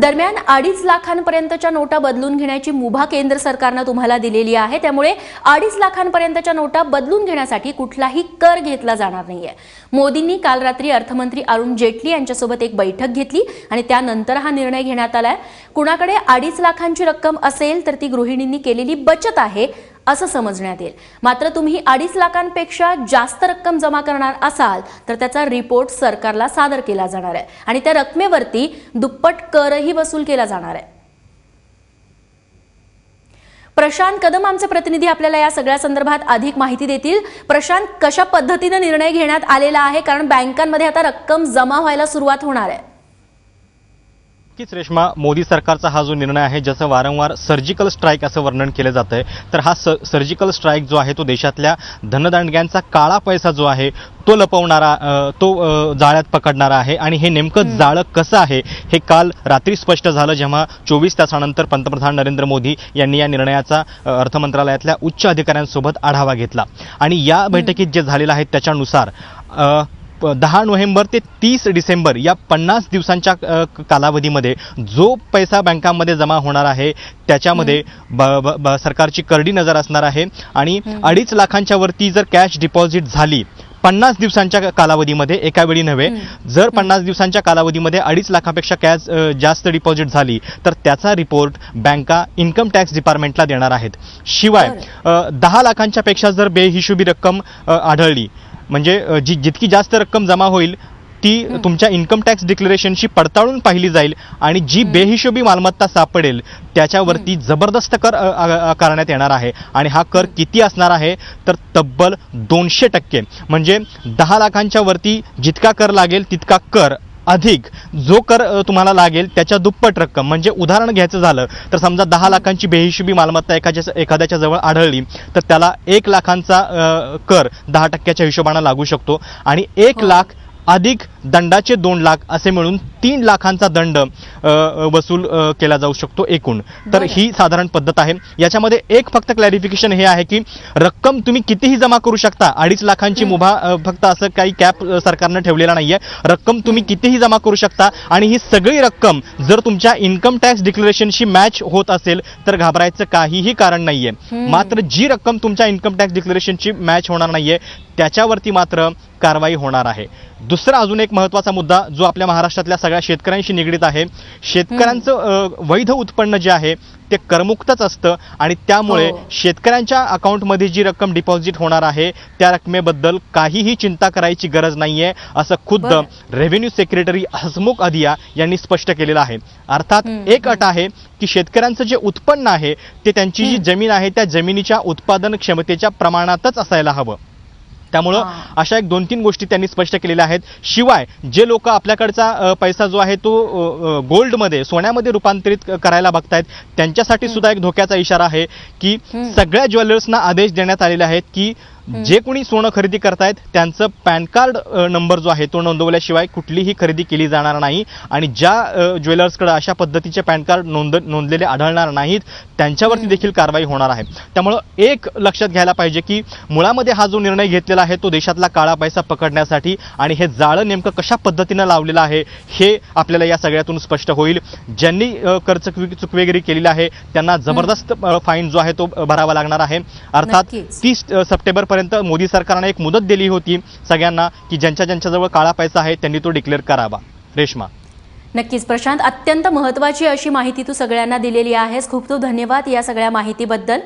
दरम्यान अडीच लाखांपर्यंतच्या नोटा बदलून घेण्याची मुभा केंद्र सरकारनं तुम्हाला दिलेली आहे. त्यामुळे अडीच लाखांपर्यंतच्या नोटा बदलून घेण्यासाठी कुठलाही कर घेतला जाणार नाहीये. मोदींनी काल रात्री अर्थमंत्री अरुण जेटली यांच्यासोबत एक बैठक घेतली आणि त्यानंतर हा निर्णय घेण्यात आलाय. कुणाकडे अडीच लाखांची रक्कम असेल तर ती गृहिणींनी केलेली बचत आहे असं समजण्यात येईल. मात्र तुम्ही अडीच लाखांपेक्षा जास्त रक्कम जमा करणार असाल तर त्याचा रिपोर्ट सरकारला सादर केला जाणार आहे आणि त्या रकमेवरती दुप्पट करही वसूल केला जाणार आहे. प्रशांत कदम आमचे प्रतिनिधी आपल्याला या सगळ्या संदर्भात अधिक माहिती देतील. प्रशांत कशा पद्धतीने निर्णय घेण्यात आलेला आहे? कारण बँकांमध्ये आता रक्कम जमा व्हायला सुरुवात होणार आहे. नक्कीच रेश्मा मोदी सरकारचा हा जो निर्णय आहे ज्याचं वारंवार सर्जिकल स्ट्राईक असं वर्णन केलं जातं आहे तर हा स सर्जिकल स्ट्राईक जो आहे तो देशातल्या धनदांडग्यांचा काळा पैसा जो आहे तो लपवणारा तो जाळ्यात पकडणारा आहे. आणि हे नेमकं जाळं कसं आहे हे काल रात्री स्पष्ट झालं जेव्हा चोवीस तासानंतर पंतप्रधान नरेंद्र मोदी यांनी या निर्णयाचा अर्थ मंत्रालयातल्या उच्च अधिकाऱ्यांसोबत आढावा घेतला. आणि या बैठकीत जे झालेलं आहे त्याच्यानुसार दहा नोव्हेंबर ते तीस डिसेंबर या पन्नास दिवसांच्या कालावधीमध्ये जो पैसा बँकांमध्ये जमा होणार आहे त्याच्यामध्ये सरकारची करडी नजर असणार आहे. आणि अडीच लाखांच्या वरती जर कॅश डिपॉझिट झाली पन्नास दिवसांच्या कालावधीमध्ये एका वेळी नव्हे जर पन्नास दिवसांच्या कालावधीमध्ये अडीच लाखापेक्षा कॅश जास्त डिपॉझिट झाली तर त्याचा रिपोर्ट बँका इन्कम टॅक्स डिपार्टमेंटला देणार आहेत. शिवाय दहा लाखांच्या पेक्षा जर बेहिशोबी रक्कम आढळली म्हणजे जी जितकी जास्त रक्कम जमा होईल ती तुमच्या इन्कम टॅक्स डिक्लेरेशनशी पडताळून पाहिली जाईल आणि जी बेहिशोबी मालमत्ता सापडेल त्याच्यावरती जबरदस्त कर आकारण्यात येणार आहे. आणि हा कर किती असणार आहे तर तब्बल दोनशे टक्के. म्हणजे दहा लाखांच्या वरती जितका कर लागेल तितका कर अधिक जो कर तुम्हाला लागेल त्याच्या दुप्पट रक्कम. म्हणजे उदाहरण घ्यायचं झालं तर समजा दहा लाखांची बेहिशोबी मालमत्ता एखाद्या एखाद्याच्या जवळ आढळली तर त्याला एक लाखांचा कर दहा टक्क्याच्या हिशोबाने लागू शकतो. आणि एक लाख अधिक दंडाचे दोन लाख असे मिळून तीन लाखांचा दंड वसूल केला जाऊ शकतो एकूण. तर. ही साधारण पद्धत आहे. याच्यामध्ये एक फक्त क्लॅरिफिकेशन हे आहे की रक्कम तुम्ही कितीही जमा करू शकता अडीच लाखांची मुभा फक्त असं काही कॅप सरकारनं ठेवलेला नाहीये. रक्कम तुम्ही कितीही जमा करू शकता आणि ही सगळी रक्कम जर तुमच्या इन्कम टॅक्स डिक्लेरेशनशी मॅच होत असेल तर घाबरायचं काहीही कारण नाहीये. मात्र जी रक्कम तुमच्या इन्कम टॅक्स डिक्लेरेशनची मॅच होणार नाहीये त्याच्यावरती मात्र कारवाई होणार आहे. दुसरा अजून एक महत्त्वाचा मुद्दा जो आपल्या महाराष्ट्रातल्या सगळ्या शेतकऱ्यांशी निगडीत आहे. शेतकऱ्यांचं वैध उत्पन्न जे आहे ते करमुक्तच असतं आणि त्यामुळे हो. शेतकऱ्यांच्या अकाउंटमध्ये जी रक्कम डिपॉझिट होणार आहे त्या रकमेबद्दल काहीही चिंता करायची गरज नाहीये असं खुद्द. रेव्हेन्यू सेक्रेटरी हसमुख अधिया यांनी स्पष्ट केलेलं आहे. अर्थात एक अट आहे की शेतकऱ्यांचं जे उत्पन्न आहे ते त्यांची जी जमीन आहे त्या जमिनीच्या उत्पादन क्षमतेच्या प्रमाणातच असायला हवं. त्यामुळं. अशा एक दोन तीन गोष्टी त्यांनी स्पष्ट केलेल्या आहेत शिवाय जे लोक आपल्याकडचा पैसा जो आहे तो गोल्डमध्ये सोन्यामध्ये रूपांतरित करायला बघतायत त्यांच्यासाठी सुद्धा एक धोक्याचा इशारा आहे की. सगळ्या ज्वेलर्सना आदेश देण्यात आलेले आहेत की जे कोणी सोनं खरेदी करतायत त्यांचं पॅन कार्ड नंबर जो आहे तो नोंदवल्याशिवाय कुठलीही खरेदी केली जाणार नाही आणि ज्या ज्वेलर्सकडे अशा पद्धतीचे पॅन कार्ड नोंद नोंदलेले आढळणार नाहीत त्यांच्यावरती देखील कारवाई होणार आहे. त्यामुळं एक लक्षात घ्यायला पाहिजे की मुळामध्ये हा जो निर्णय घेतलेला आहे तो देशातला काळा पैसा पकडण्यासाठी आणि हे जाळं नेमकं कशा पद्धतीनं लावलेलं आहे हे आपल्याला या सगळ्यातून स्पष्ट होईल. ज्यांनी कर चुकवी चुकवेगिरी केलेली आहे त्यांना जबरदस्त फाईन जो आहे तो भरावा लागणार आहे. अर्थात. तीस सप्टेंबर पर्यंत मोदी सरकारने एक मुदत दिली होती सगळ्यांना की ज्यांच्या ज्यांच्याजवळ काळा पैसा आहे त्यांनी तो डिक्लेअर करावा. रेश्मा. नक्कीच प्रशांत अत्यंत महत्वाची अशी माहिती तू सगळ्यांना दिलेली आहेस. खूप खूप धन्यवाद या सगळ्या माहितीबद्दल.